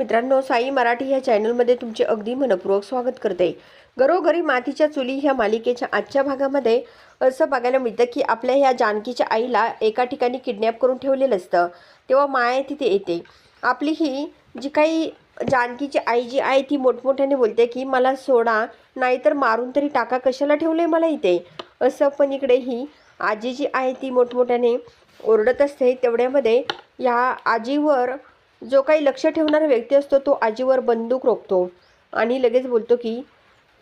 मित्रांनो साई मराठी ह्या चॅनलमध्ये तुमचे अगदी मनपूर्वक स्वागत करते. घरोघरी मातीच्या चुली ह्या मालिकेच्या आजच्या भागामध्ये असं बघायला मिळतं की आपल्या ह्या जानकीच्या आईला एका ठिकाणी किडनॅप करून ठेवलेलं असतं. तेव्हा माया तिथे येते. आपली ही जी काही जानकीची आई जी आहे ती मोठमोठ्याने बोलते की मला सोडा नाहीतर मारून तरी टाका कशाला ठेवलं आहे मला इथे? असं पण इकडे ही आजी जी आहे ती मोठमोठ्याने ओरडत असते. तेवढ्यामध्ये ह्या आजीवर जो काही लक्ष ठेवणारा व्यक्ती असतो तो आजीवर बंदूक रोखतो. आणि लगेच बोलतो की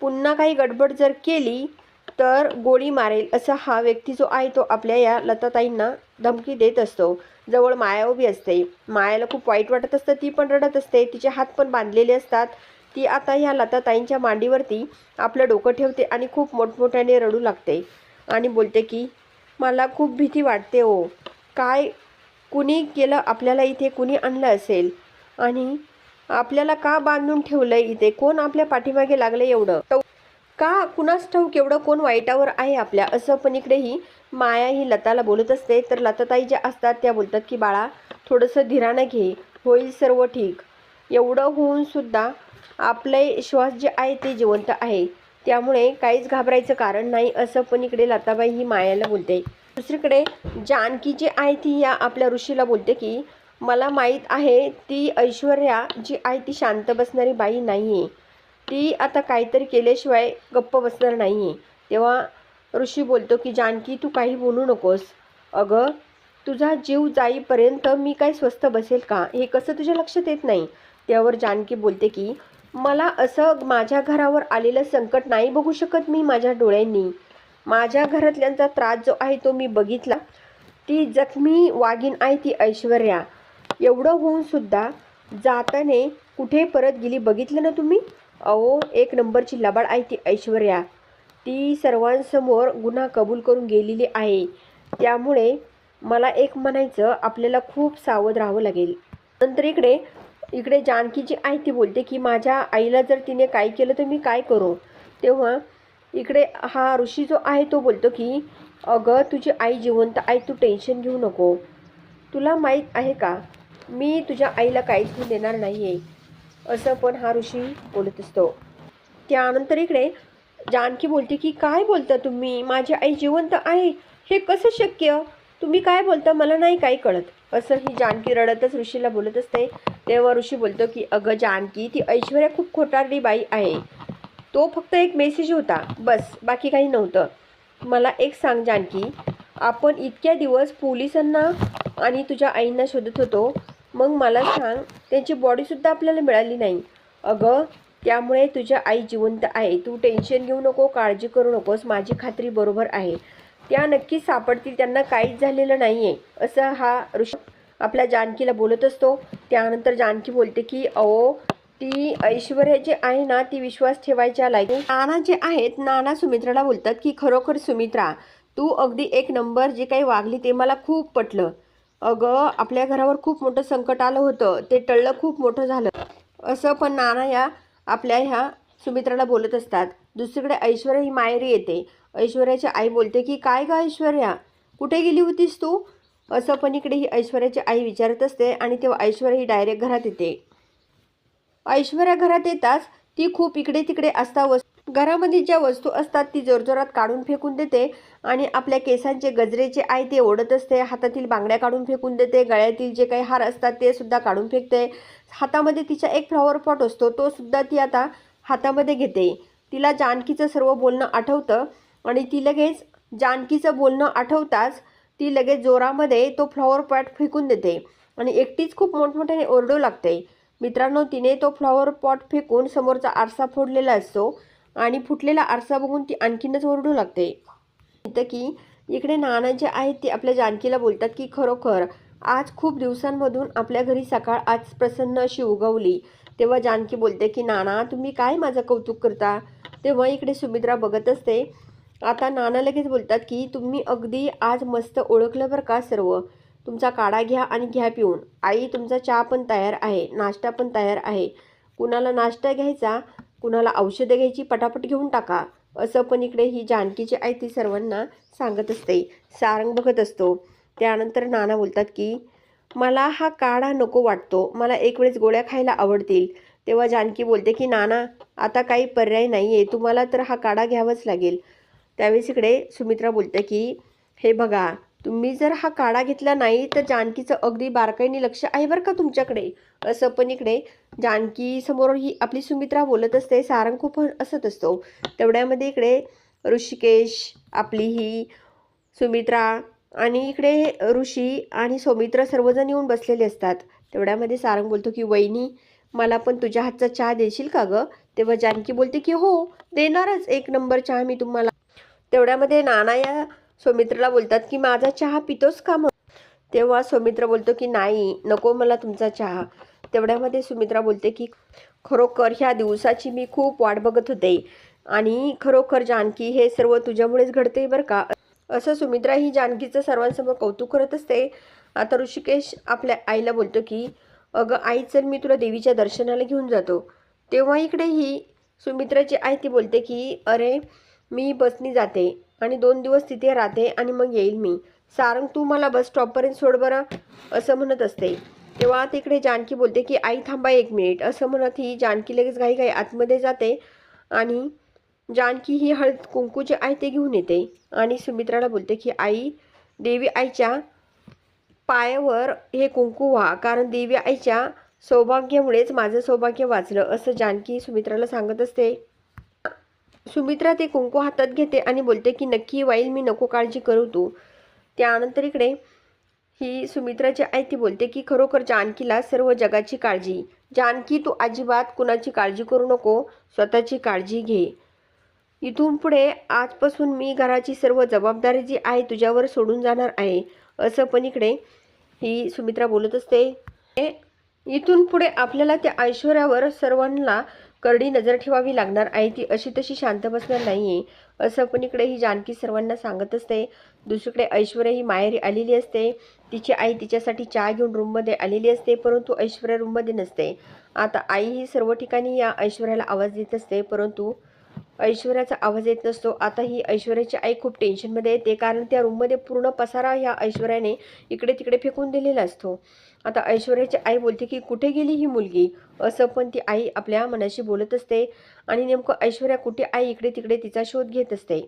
पुन्हा काही गडबड जर केली तर गोळी मारेल असा हा व्यक्ती जो आहे तो आपल्या या लताताईंना धमकी देत असतो. जवळ माया उभी असते. मायाला खूप वाईट वाटत असतं ती पण रडत असते. तिचे हात पण बांधलेले असतात. ती आता ह्या लताताईंच्या मांडीवरती आपलं डोकं ठेवते आणि खूप मोठमोठ्याने रडू लागते. आणि बोलते की मला खूप भीती वाटते हो. काय कुणी केलं आपल्याला इथे कुणी आणलं असेल? आणि आपल्याला का बांधून ठेवलं इथे? कोण आपल्या पाठीमागे लागलं एवढं? तो का कुणास ठाऊक एवढं कोण वाईटावर आहे आपल्या? असं पण इकडेही माया ही लताला बोलत असते. तर लताताई ज्या असतात त्या बोलतात की बाळा थोडंसं धीरानं घे. होईल सर्व ठीक. एवढं होऊनसुद्धा आपले श्वास जे आहे ते जिवंत आहे. त्यामुळे काहीच घाबरायचं कारण नाही असं पण इकडे लताबाई ही मायाला बोलते. दुसरीकडे जानकी जी आहे ती या आपल्या ऋषीला बोलते की मला माहीत आहे ती ऐश्वर्या जी आहे ती शांत बसणारी बाई नाही आहे ती आता काहीतरी केल्याशिवाय गप्प बसणार नाही आहे तेव्हा ऋषी बोलतो की जानकी तू काही बोलू नकोस. अगं तुझा जीव जाईपर्यंत मी काय स्वस्त बसेल का? हे कसं तुझ्या लक्षात येत नाही? त्यावर जानकी बोलते की मला असं माझ्या घरावर आलेलं संकट नाही बघू शकत मी माझ्या डोळ्यांनी. माझ्या घरातल्यांचा त्रास जो आहे तो मी बघितला. ती जखमी वाघीण आहे ती ऐश्वर्या. एवढं होऊन सुद्धा जाताने कुठे परत गेली बघितलं ना तुम्ही? अहो एक नंबरची लबाड आहे ती ऐश्वर्या. ती सर्वांसमोर गुन्हा कबूल करून गेलेली आहे. त्यामुळे मला एक म्हणायचं आपल्याला खूप सावध राहावं लागेल. नंतर इकडे इकडे जानकी जी आहे ती बोलते की माझ्या आईला जर तिने काय केलं तर मी काय करू? तेव्हा इकडे हा ऋषी जो आहे तो बोलतो की अगं तुझी आई जिवंत आई तू टेन्शन घेऊ नको. तुला माहीत आहे का मी तुझ्या आईला काहीच घेऊन देणार नाही आहे असं पण हा ऋषी बोलत असतो. त्यानंतर इकडे जानकी बोलते की काय बोलता तुम्ही? माझी आई जिवंत आहे. हे कसं शक्य? तुम्ही काय बोलता? मला नाही काही कळत. असं ही जानकी रडतच ऋषीला बोलत असते. तेव्हा ऋषी बोलतो की अगं जानकी ती ऐश्वर्या खूप खोटारली बाई आहे. तो फक्त एक मेसेज होता. बस बाकी काही नव्हतं. मला एक सांग जानकी आपण इतक्या दिवस पोलिसांना आणि तुझ्या आईंना शोधत होतो मग मला सांग त्यांची बॉडीसुद्धा आपल्याला मिळाली नाही. अगं त्यामुळे तुझ्या आई जिवंत आहे. तू टेन्शन घेऊ नको काळजी करू नकोस माझी खात्री बरोबर आहे. त्या नक्कीच सापडतील त्यांना काहीच झालेलं नाही आहे असं हा ऋषभ आपल्या जानकीला बोलत असतो. त्यानंतर जानकी बोलते की अहो ती ऐश्वर्या जी आहे ना ती विश्वास ठेवायच्या लायक. नाना जे आहेत नाना सुमित्राला बोलतात की खरोखर सुमित्रा तू अगदी एक नंबर जे काही वागली ते मला खूप पटलं. अगं आपल्या घरावर खूप मोठं संकट आलं होतं ते टळलं खूप मोठं झालं. असं पण नाना या आपल्या ह्या सुमित्राला बोलत असतात. दुसरीकडे ऐश्वर्या ही मायरी येते. ऐश्वर्याची आई बोलते की काय गं ऐश्वर्या? कुठे गेली होतीस तू? असं पण इकडे ही ऐश्वर्याची आई विचारत असते आणि तेव्हा ऐश्वर्या ही डायरेक्ट घरात येते. ऐश्वर्या घरात येताच ती खूप इकडे तिकडे असता वस्तू घरामध्ये ज्या वस्तू असतात ती जोरजोरात काढून फेकून देते आणि आपल्या केसांचे गजरे जे आहे ते ओढत असते हातातील बांगड्या काढून फेकून देते गळ्यातील जे काही हार असतात ते सुद्धा काढून फेकते. हातामध्ये तिचा एक फ्लॉवर पॉट असतो तो सुद्धा ती आता हातामध्ये घेते. तिला जानकीचं सर्व बोलणं आठवतं आणि ती लगेच जानकीचं बोलणं आठवताच ती लगेच जोरामध्ये तो फ्लॉवर पॉट फेकून देते आणि एकटीच खूप मोठमोठ्याने ओरडू लागते. मित्रांनो तिने तो फ्लॉवर पॉट फेकून समोरचा आरसा फोडलेला असतो आणि फुटलेला आरसा बघून ती आणखीनच ओरडू लागते. इथं की इकडे नाना जे आहेत ते आपल्या जानकीला बोलतात की खरोखर आज खूप दिवसांमधून आपल्या घरी सकाळ आज प्रसन्न अशी उगवली. तेव्हा जानकी बोलते की नाना तुम्ही काय माझं कौतुक करता? तेव्हा इकडे सुमित्रा बघत असते. आता नाना लगेच बोलतात की तुम्ही अगदी आज मस्त ओळखलं बरं का सर्व? तुमचा काढा घ्या आणि घ्या पिऊन. आई तुमचा चहा पण तयार आहे नाश्ता पण तयार आहे. कुणाला नाश्ता घ्यायचा कुणाला औषधं घ्यायची पटापट घेऊन टाका. असं पण इकडे ही जानकीची आई ती सर्वांना सांगत असते सारंग बघत असतो. त्यानंतर नाना बोलतात की मला हा काढा नको वाटतो मला एक वेळेस गोळ्या खायला आवडतील. तेव्हा जानकी बोलते की नाना आता काही पर्याय नाही आहे तुम्हाला तर हा काढा घ्यावाच लागेल. त्यावेळेस इकडे सुमित्रा बोलते की हे बघा तुम्ही जर हा काढा घेतला नाही तर जानकीचं अगदी बारकाईने लक्ष आहे बरं का तुमच्याकडे. असं पण इकडे जानकी समोर ही आपली सुमित्रा बोलत असते सारंग खूप असत असतो. तेवढ्यामध्ये इकडे ऋषिकेश आपली ही सुमित्रा आणि इकडे ऋषी आणि सौमित्र सर्वजण येऊन बसलेले असतात. तेवढ्यामध्ये सारंग बोलतो की वहिनी मला पण तुझ्या हातचा चहा देशील का गं? तेव्हा जानकी बोलते की हो देणारच. एक नंबर चहा मी तुम्हाला तेवढ्यामध्ये नाना या सौमित्रला बोलतात की माझा चहा पितोस का मग? तेव्हा सौमित्र बोलतो की नाही नको मला तुमचा चहा. तेवढ्यामध्ये सुमित्रा बोलते की खरोखर ह्या दिवसाची मी खूप वाट बघत होते आणि खरोखर जानकी हे सर्व तुझ्यामुळेच घडते बरं का. असं सुमित्रा ही जानकीचं सर्वांसमोर कौतुक करत असते. आता ऋषिकेश आपल्या आईला बोलतो की अगं आई चल मी तुला देवीच्या दर्शनाला घेऊन जातो. तेव्हा इकडे ही सुमित्राची आई ती बोलते की अरे मी बसनी जाते आणि दोन दिवस तिथे राहते आणि मग येईल मी. सारंग तू मला बस स्टॉपपर्यंत सोड बरं असं म्हणत असते. तेव्हा तिकडे जानकी बोलते की आई थांबा एक मिनिट. असं म्हणत ही जानकी लगेच घाई घाई आतमध्ये जाते आणि जानकी ही हळद कुंकूचे आई ते घेऊन येते आणि सुमित्राला बोलते की आई देवी आईच्या पायावर हे कुंकू व्हा कारण देवी आईच्या सौभाग्यामुळेच माझं सौभाग्य वाचलं असं जानकी सुमित्राला सांगत असते. सुमित्रा ते कुंकू हातात घेते आणि बोलते की नक्की वाईल मी नको काळजी करू तू. त्यानंतर इकडे ही सुमित्राची आई ती बोलते की खरोखर जानकीला सर्व जगाची काळजी. जानकी तू अजिबात कुणाची काळजी करू नको. स्वतःची काळजी घे. इथून पुढे आजपासून मी घराची सर्व जबाबदारी जी आहे तुझ्यावर सोडून जाणार आहे. असं पण इकडे ही सुमित्रा बोलत असते. इथून पुढे आपल्याला त्या ऐश्वर्यावर सर्वांना करडी नजर ठेवावी लागणार आहे. ती अशी तशी शांत बसणार नाही आहे असं पण इकडे ही जानकी सर्वांना सांगत असते. दुसरीकडे ऐश्वर्या ही माहेरी आलेली असते. तिची आई तिच्यासाठी चहा घेऊन रूममध्ये आलेली असते परंतु ऐश्वर्या रूममध्ये नसते. आता आई ही सर्व ठिकाणी या ऐश्वर्याला आवाज देत असते परंतु ऐश्वर्याचा आवाज येत नसतो. आता ही ऐश्वर्याची आई खूप टेन्शनमध्ये येते कारण त्या रूममध्ये पूर्ण पसारा ह्या ऐश्वर्याने इकडे तिकडे फेकून दिलेला असतो. आता ऐश्वर्याची आई बोलते की कुठे गेली ही मुलगी? असं पण ती आई आपल्या मनाशी बोलत असते आणि नेमकं ऐश्वर्या कुठे आई इकडे तिकडे तिचा शोध घेत असते.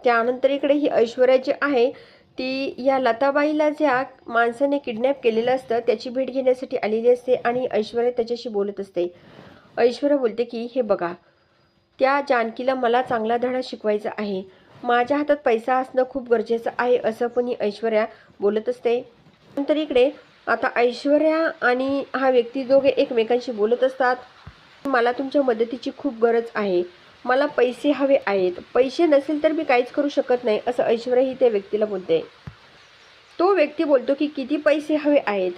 त्यानंतर इकडे ही ऐश्वर्या जी आहे ती या लताबाईला ज्या माणसाने किडनॅप केलेलं असतं त्याची भेट घेण्यासाठी आलेली असते आणि ऐश्वर्या त्याच्याशी बोलत असते. ऐश्वर्या बोलते की हे बघा त्या जानकीला मला चांगला धडा शिकवायचा आहे. माझ्या हातात पैसा असणं खूप गरजेचं आहे असं पण ही ऐश्वर्या बोलत असते. नंतर इकडे आता ऐश्वर्या आणि हा व्यक्ती दोघे एकमेकांशी बोलत असतात. मला तुमच्या मदतीची खूप गरज आहे. मला पैसे हवे आहेत. पैसे नसेल तर मी काहीच करू शकत नाही असं ऐश्वर्या ही त्या व्यक्तीला बोलते. तो व्यक्ती बोलतो की किती पैसे हवे आहेत?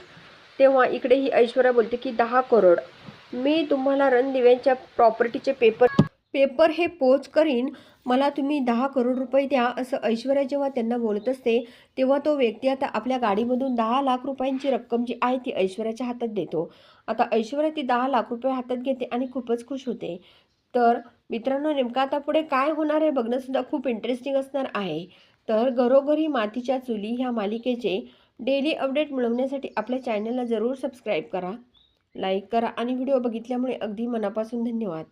तेव्हा इकडे ही ऐश्वर्या बोलते की दहा करोड. मी तुम्हाला रणदिव्यांच्या प्रॉपर्टीचे पेपर पेपर हे पोच करीन मला तुम्ही दहा करोड रुपये द्या असं ऐश्वर्या जेव्हा त्यांना बोलत असते तेव्हा तो व्यक्ती आता आपल्या गाडीमधून दहा लाख रुपयांची रक्कम जी आहे ती ऐश्वर्याच्या हातात देतो. आता ऐश्वर्या ती दहा लाख रुपये हातात घेते आणि खूपच खुश होते. तर मित्रांनो नेमकं आता पुढे काय होणार आहे बघणंसुद्धा खूप इंटरेस्टिंग असणार आहे. तर घरोघरी मातीच्या चुली ह्या मालिकेचे डेली अपडेट मिळवण्यासाठी आपल्या चॅनलला जरूर सबस्क्राईब करा लाईक करा आणि व्हिडिओ बघितल्यामुळे अगदी मनापासून धन्यवाद.